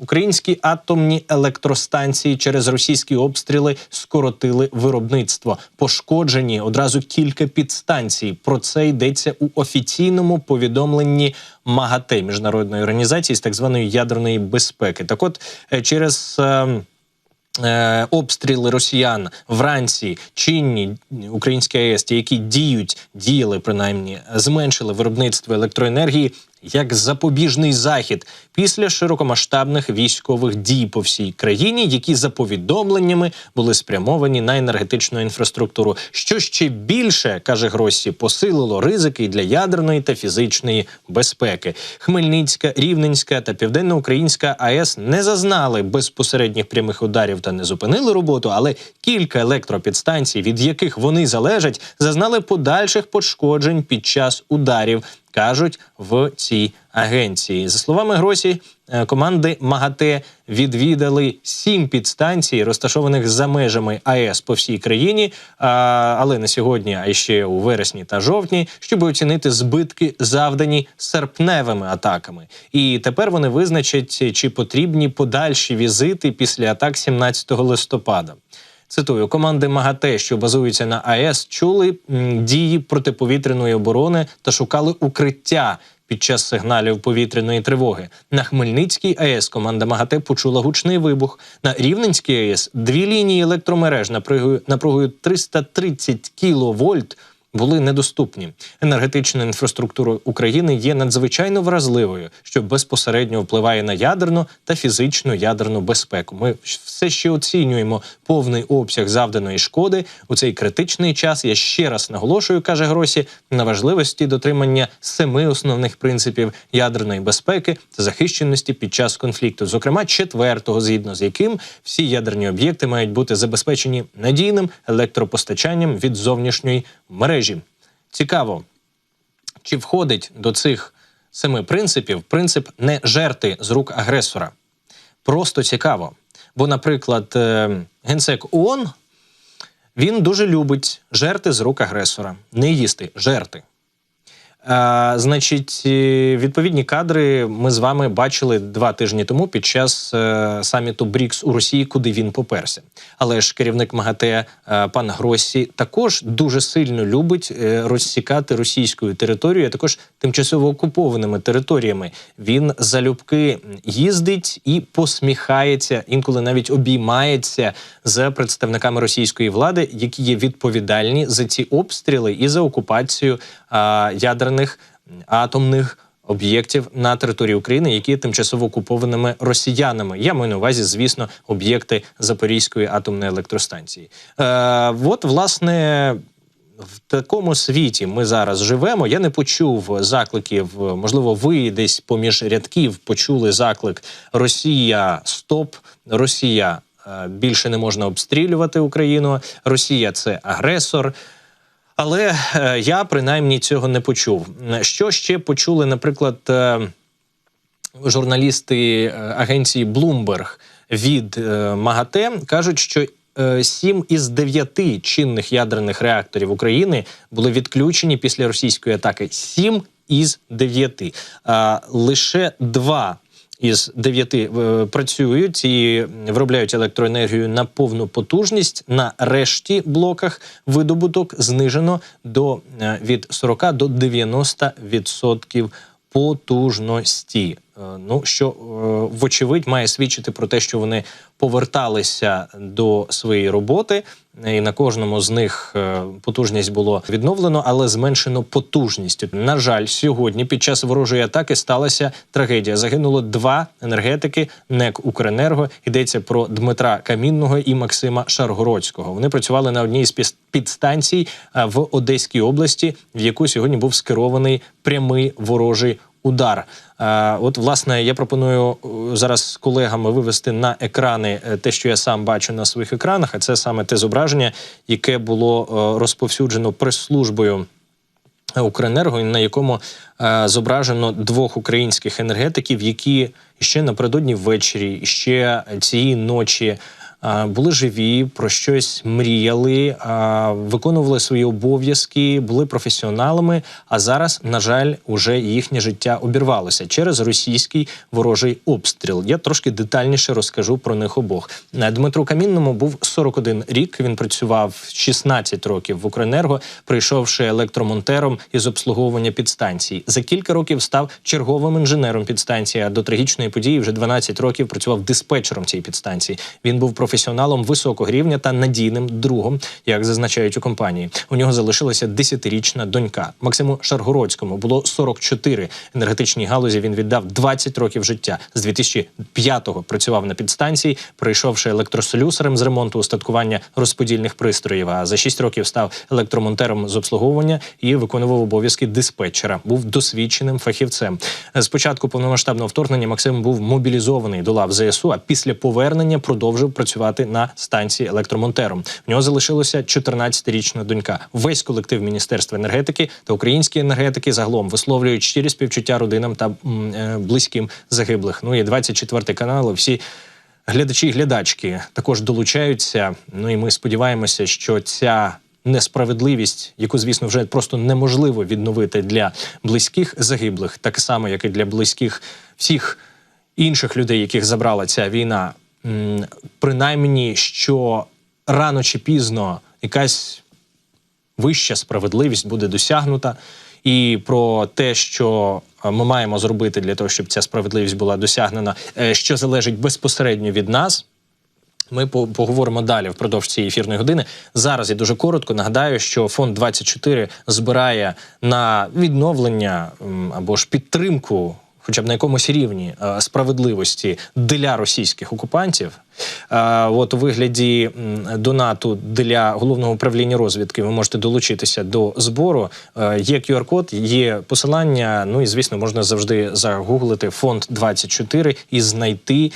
Українські атомні електростанції через російські обстріли скоротили виробництво. Пошкоджені одразу кілька підстанцій. Про це йдеться у офіційному повідомленні МАГАТЕ міжнародної організації з так званої ядерної безпеки. Так, от е, через е, е, обстріли росіян вранці чинні українські АЕС, які діють, діяли принаймні, зменшили виробництво електроенергії як запобіжний захід після широкомасштабних військових дій по всій країні, які за повідомленнями були спрямовані на енергетичну інфраструктуру. Що ще більше каже Гросі, посилило ризики для ядерної та фізичної безпеки. Хмельницька, Рівненська та Південноукраїнська АЕС не зазнали безпосередніх прямих ударів та не зупинили роботу, але кілька електропідстанцій, від яких вони залежать, зазнали подальших пошкоджень під час ударів кажуть в цій агенції. За словами Гросі, е, команди МАГАТЕ відвідали сім підстанцій, розташованих за межами АЕС по всій країні, але не сьогодні, а ще у вересні та жовтні, щоб оцінити збитки, завдані серпневими атаками. І тепер вони визначать, чи потрібні подальші візити після атак 17 листопада. Цитую, команди МАГАТЕ, що базуються на АЕС, чули дії протиповітряної оборони та шукали укриття під час сигналів повітряної тривоги. На Хмельницькій АЕС команда МАГАТЕ почула гучний вибух. На Рівненській АЕС дві лінії електромереж напругою, напругою 330 кВт були недоступні. Енергетична інфраструктура України є надзвичайно вразливою, що безпосередньо впливає на ядерну та фізичну ядерну безпеку. Ми все ще оцінюємо повний обсяг завданої шкоди у цей критичний час. Я ще раз наголошую, каже Гросі, на важливості дотримання семи основних принципів ядерної безпеки та захищеності під час конфлікту, зокрема четвертого, згідно з яким всі ядерні об'єкти мають бути забезпечені надійним електропостачанням від зовнішньої мережі. Цікаво, чи входить до цих семи принципів принцип не жерти з рук агресора. Просто цікаво. Бо, наприклад, е, генсек ООН він дуже любить жерти з рук агресора, не їсти, жерти. А, значить, е, відповідні кадри ми з вами бачили два тижні тому під час е, саміту БРІКС у Росії, куди він поперся. Але ж керівник МАГАТЕ е, пан Гросі також дуже сильно любить е, розсікати російською територією, а також тимчасово окупованими територіями. Він залюбки їздить і посміхається, інколи навіть обіймається з представниками російської влади, які є відповідальні за ці обстріли і за окупацію а, ядерних атомних об'єктів на території України, які тимчасово окупованими росіянами. Я маю на увазі, звісно, об'єкти Запорізької атомної електростанції. Е, от, власне. В такому світі ми зараз живемо. Я не почув закликів. Можливо, ви десь поміж рядків почули заклик Росія стоп, Росія е, більше не можна обстрілювати Україну. Росія це агресор. Але е, я принаймні цього не почув. Що ще почули, наприклад, е, журналісти е, агенції Bloomberg від МАГАТЕ кажуть, що сім із дев'яти чинних ядерних реакторів України були відключені після російської атаки. Сім із дев'яти. Лише два із дев'яти е, працюють і виробляють електроенергію на повну потужність. На решті блоках видобуток знижено до е, від 40 до 90 відсотків потужності. Е, Ну що вочевидь має свідчити про те, що вони поверталися до своєї роботи, і на кожному з них е, потужність було відновлено, але зменшено потужністю. На жаль, сьогодні під час ворожої атаки сталася трагедія. Загинуло два енергетики НЕК Укренерго. Йдеться про Дмитра Камінного і Максима Шаргородського. Вони працювали на одній з підстанцій е, в Одеській області, в яку сьогодні був скерований прямий ворожий удар. Е, От, власне, я пропоную е, зараз з колегами вивести на екрани е, те, що я сам бачу на своїх екранах, а це саме те зображення, яке було розповсюджено прес-службою. Укренерго, на якому зображено двох українських енергетиків, які ще напередодні ввечері, ще цієї ночі були живі, про щось мріяли, виконували свої обов'язки, були професіоналами. А зараз, на жаль, уже їхнє життя обірвалося через російський ворожий обстріл. Я трошки детальніше розкажу про них обох. Е, Дмитру Камінному був 41 рік. Він працював 16 років в Укренерго, прийшовши електромонтером із обслуговування підстанцій. За кілька років став черговим інженером підстанції. А до трагічної події вже 12 років працював диспетчером цієї підстанції. Він був професіоналом високого рівня та надійним другом, як зазначають у компанії. У нього залишилася 10-річна донька. Максиму Шаргородському було 44. Енергетичній галузі він віддав 20 років життя. З 2005-го працював на підстанції, прийшовши електрослюсарем з ремонту устаткування розподільних пристроїв. А за 6 років став електромонтером з обслуговування і виконував обов'язки диспетчера. Був досвідченим фахівцем. З початку повномасштабного вторгнення Максим був мобілізований до лав ЗСУ. А після повернення продовжив працювати на станції електромонтером. В нього залишилося 14-річна донька. Весь колектив міністерства енергетики та українські енергетики загалом висловлюють щирі співчуття родинам та е, близьким загиблих. Ну і 24 канал. Всі глядачі і глядачки також долучаються. Ну і ми сподіваємося, що ця. Несправедливість, яку, звісно, вже просто неможливо відновити для близьких загиблих, так само, як і для близьких всіх інших людей, яких забрала ця війна. Принаймні, що рано чи пізно якась вища справедливість буде досягнута, і про те, що е, ми маємо зробити для того, щоб ця справедливість була досягнена, е, що залежить безпосередньо від нас. Ми поговоримо далі впродовж цієї ефірної години. Зараз я дуже коротко нагадаю, що фонд 24 збирає на відновлення або ж підтримку, хоча б на якомусь рівні е, справедливості для російських окупантів. Е, От у вигляді донату для головного управління розвідки ви можете долучитися до збору. Е, Є QR-код, є посилання. Ну і звісно, можна завжди загуглити фонд 24 і знайти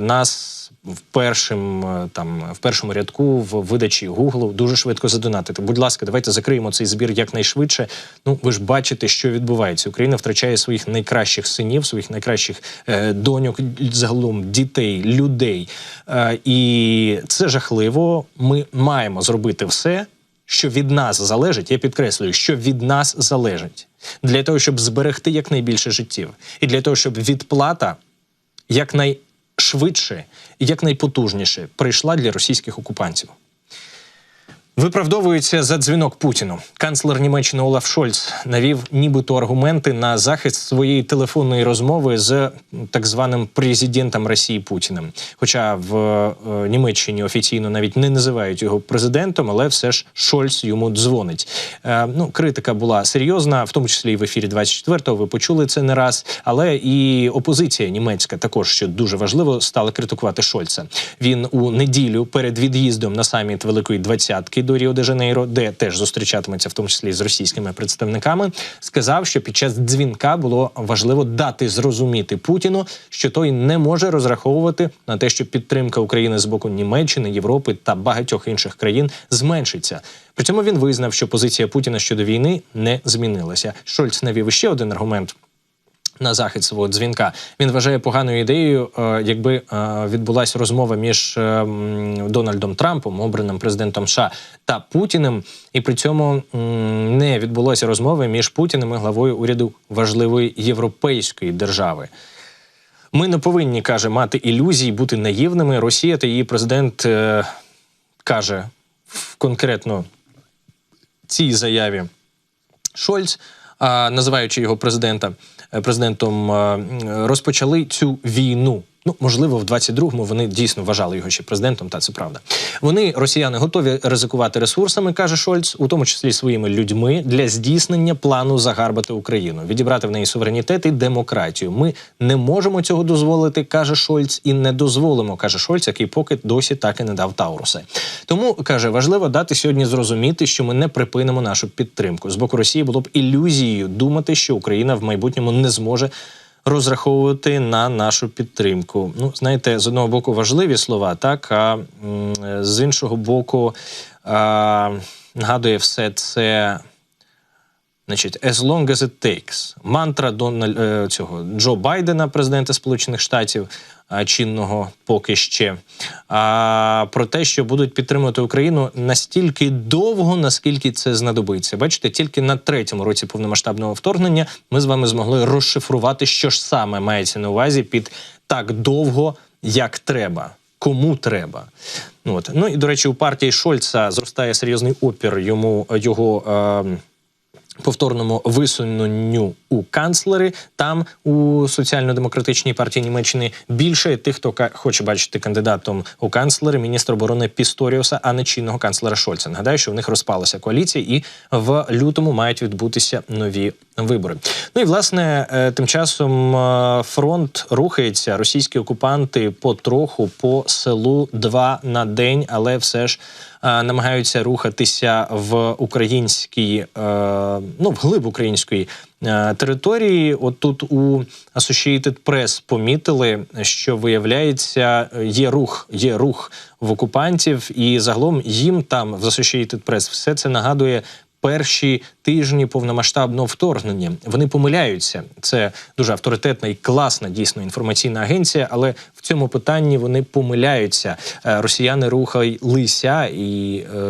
нас в першим е, там в першому рядку в видачі Google дуже швидко задонатити. Будь ласка, давайте закриємо цей збір якнайшвидше. Ну ви ж бачите, що відбувається. Україна втрачає своїх найкращих синів, своїх найкращих е, доньок, загалом дітей, людей. Е, і це жахливо. Ми маємо зробити все. Що від нас залежить, я підкреслюю, що від нас залежить для того, щоб зберегти якнайбільше життів, і для того, щоб відплата якнайшвидше і якнайпотужніше прийшла для російських окупантів. Виправдовується за дзвінок Путіну. Канцлер Німеччини Олаф Шольц навів нібито аргументи на захист своєї телефонної розмови з так званим президентом Росії Путіним. Хоча в е, Німеччині офіційно навіть не називають його президентом, але все ж Шольц йому дзвонить. Е, ну, критика була серйозна, в тому числі і в ефірі 24-го. Ви почули це не раз. Але і опозиція німецька також що дуже важливо стала критикувати Шольца. Він у неділю перед від'їздом на саміт Великої Двадцятки до Ріо де Жанейро, де теж зустрічатиметься, в тому числі з російськими представниками, сказав, що під час дзвінка було важливо дати зрозуміти Путіну, що той не може розраховувати на те, що підтримка України з боку Німеччини, Європи та багатьох інших країн зменшиться. При цьому він визнав, що позиція Путіна щодо війни не змінилася. Шольц навів ще один аргумент на захід свого дзвінка. Він вважає поганою ідеєю, е, якби е, відбулася розмова між е, Дональдом Трампом, обраним президентом США, та Путіним, і при цьому не відбулося розмови між Путіним і главою уряду важливої європейської держави. Ми не повинні, каже, мати ілюзій, бути наївними. Росія та її президент е, каже в конкретно цій заяві Шольц, називаючи його президента президентом, е, розпочали цю війну. Ну, можливо, в 22-му вони дійсно вважали його ще президентом, та це правда. Вони, росіяни, готові ризикувати ресурсами, каже Шольц, у тому числі своїми людьми, для здійснення плану загарбати Україну, відібрати в неї суверенітет і демократію. Ми не можемо цього дозволити, каже Шольц, і не дозволимо, каже Шольц, який поки досі так і не дав Тауруси. Тому каже, важливо дати сьогодні зрозуміти, що ми не припинимо нашу підтримку. З боку Росії було б ілюзією думати, що Україна в майбутньому не зможе розраховувати на нашу підтримку. Ну, знаєте, з одного боку важливі слова, так а з іншого боку, а, нагадує все це Значить, as long as it takes. Мантра Дональд е, цього Джо Байдена, президента Сполучених Штатів, чинного поки ще. А, про те, що будуть підтримувати Україну настільки довго, наскільки це знадобиться. Бачите, тільки на третьому році повномасштабного вторгнення ми з вами змогли розшифрувати, що ж саме мається на увазі під так довго, як треба. Кому треба, ну от ну і до речі, у партії Шольца зростає серйозний опір йому його е, повторному висуненню у канцлери. Там у соціально-демократичній партії Німеччини більше тих, хто хоче бачити кандидатом у канцлери міністра оборони Пісторіуса, а не чинного канцлера Шольца. Нагадаю, що в них розпалася коаліція, і в лютому мають відбутися нові вибори. Ну і власне е, тим часом е, фронт рухається. Російські окупанти потроху по селу два на день, але все ж намагаються рухатися в українській, ну, ну вглиб української е, території. От тут у Associated Press помітили, що виявляється, є рух, є рух в окупантів, і загалом їм там в Associated Press все це нагадує. Перші тижні повномасштабного вторгнення вони помиляються. Це дуже авторитетна і класна дійсно інформаційна агенція, але в цьому питанні вони помиляються. Е, Росіяни рухалися і е,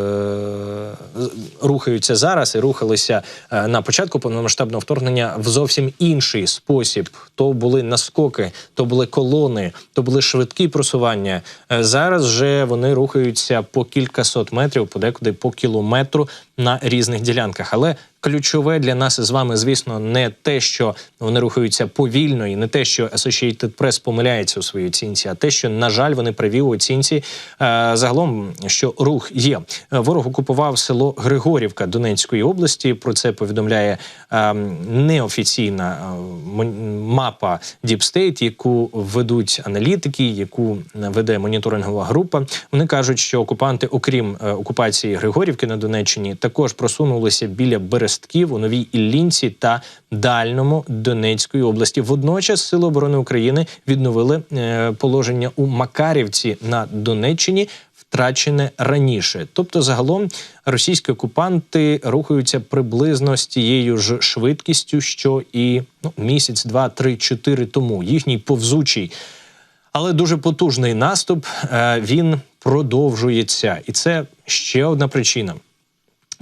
рухаються зараз, і рухалися е, на початку повномасштабного вторгнення в зовсім інший спосіб. То були наскоки, то були колони, то були швидкі просування. Е, Зараз вже вони рухаються по кількасот метрів, подекуди по кілометру на різних ділянках. Але ключове для нас з вами, звісно, не те, що вони рухаються повільно, і не те, що Associated Press помиляється у своїй оцінці, а те, що на жаль, вони праві у оцінці. Е, загалом, що рух є. Е, Ворог окупував село Григорівка Донецької області. Про це повідомляє е, неофіційна е, мапа State, яку ведуть аналітики, яку веде моніторингова група. Вони кажуть, що окупанти, окрім е, окупації Григорівки на Донеччині, також просунулися біля Берестків у Новій Іллінці та Дальному Донецької області. Водночас Сили оборони України відновили е, положення у Макарівці на Донеччині. Втрачене раніше, тобто загалом російські окупанти рухаються приблизно з тією ж швидкістю, що і ну, місяць, два, три, чотири тому. Їхній повзучий але дуже потужний наступ е, він продовжується, і це ще одна причина.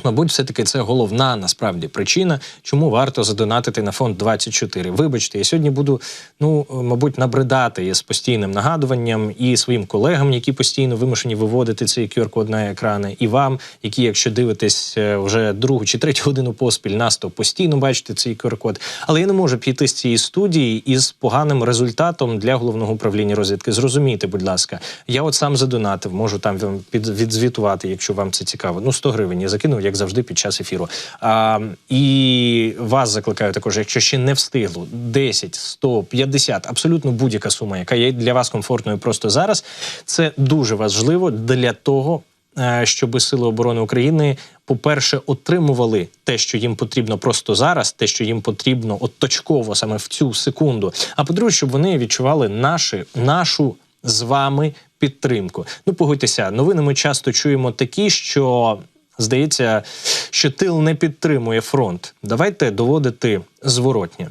Мабуть, все-таки це головна насправді причина, чому варто задонатити на фонд 24. Вибачте, я сьогодні буду, ну мабуть, набридати з постійним нагадуванням і своїм колегам, які постійно вимушені виводити цей QR-код на екрани, і вам, які, якщо дивитесь е, вже другу чи третю годину поспіль, нас то постійно бачите цей QR-код. Але я не можу піти з цієї студії із поганим результатом для головного управління розвідки. Зрозумійте, будь ласка, я от сам задонатив, можу там вам під відзвітувати, якщо вам це цікаво. Ну 100 гривень я закинув, як завжди, під час ефіру. А, і вас закликаю також, якщо ще не встигло, 10, 100, 50, абсолютно будь-яка сума, яка є для вас комфортною просто зараз. Це дуже важливо для того. е, Щоб сили оборони України, по-перше, отримували те, що їм потрібно просто зараз, те, що їм потрібно от точково саме в цю секунду. А по-друге, щоб вони відчували наші, нашу з вами підтримку. Ну, погодьтеся, новини ми часто чуємо такі, що здається, що тил не підтримує фронт. Давайте доводити зворотнє.